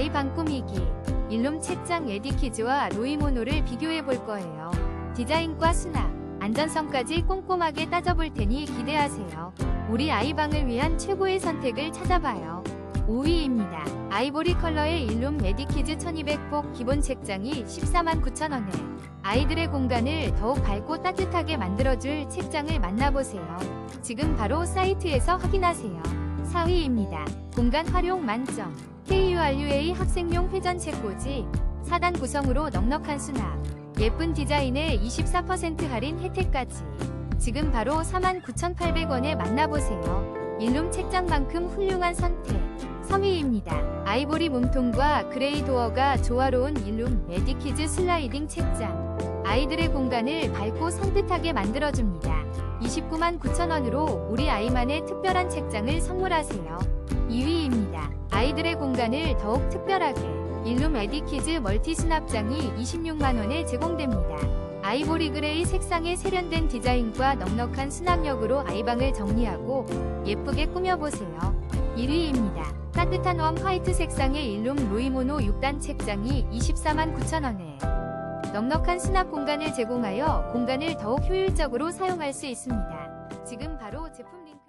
아이방 꾸미기 일룸 책장 에디키즈와 로이모노를 비교해 볼 거예요. 디자인과 수납, 안전성까지 꼼꼼하게 따져볼 테니 기대하세요. 우리 아이방을 위한 최고의 선택을 찾아봐요. 5위입니다. 아이보리 컬러의 일룸 에디키즈 1200복 기본 책장이 149,000원에 아이들의 공간을 더욱 밝고 따뜻하게 만들어줄 책장을 만나보세요. 지금 바로 사이트에서 확인하세요. 4위입니다. 공간 활용 만점. KURUA 학생용 회전 책 꽂이 4단 구성으로 넉넉한 수납. 예쁜 디자인에 24% 할인 혜택까지. 지금 바로 49,800원에 만나보세요. 일룸 책장만큼 훌륭한 선택. 3위입니다. 아이보리 몸통과 그레이 도어가 조화로운 일룸 에디키즈 슬라이딩 책장. 아이들의 공간을 밝고 산뜻하게 만들어줍니다. 29만 9천원으로 우리 아이만의 특별한 책장을 선물하세요. 2위입니다. 아이들의 공간을 더욱 특별하게 일룸 에디키즈 멀티 수납장이 26만원에 제공됩니다. 아이보리 그레이 색상의 세련된 디자인과 넉넉한 수납력으로 아이방을 정리하고 예쁘게 꾸며보세요. 1위입니다. 따뜻한 웜 화이트 색상의 일룸 로이모노 6단 책장이 24만 9천원에 넉넉한 수납 공간을 제공하여 공간을 더욱 효율적으로 사용할 수 있습니다. 지금 바로 제품 링크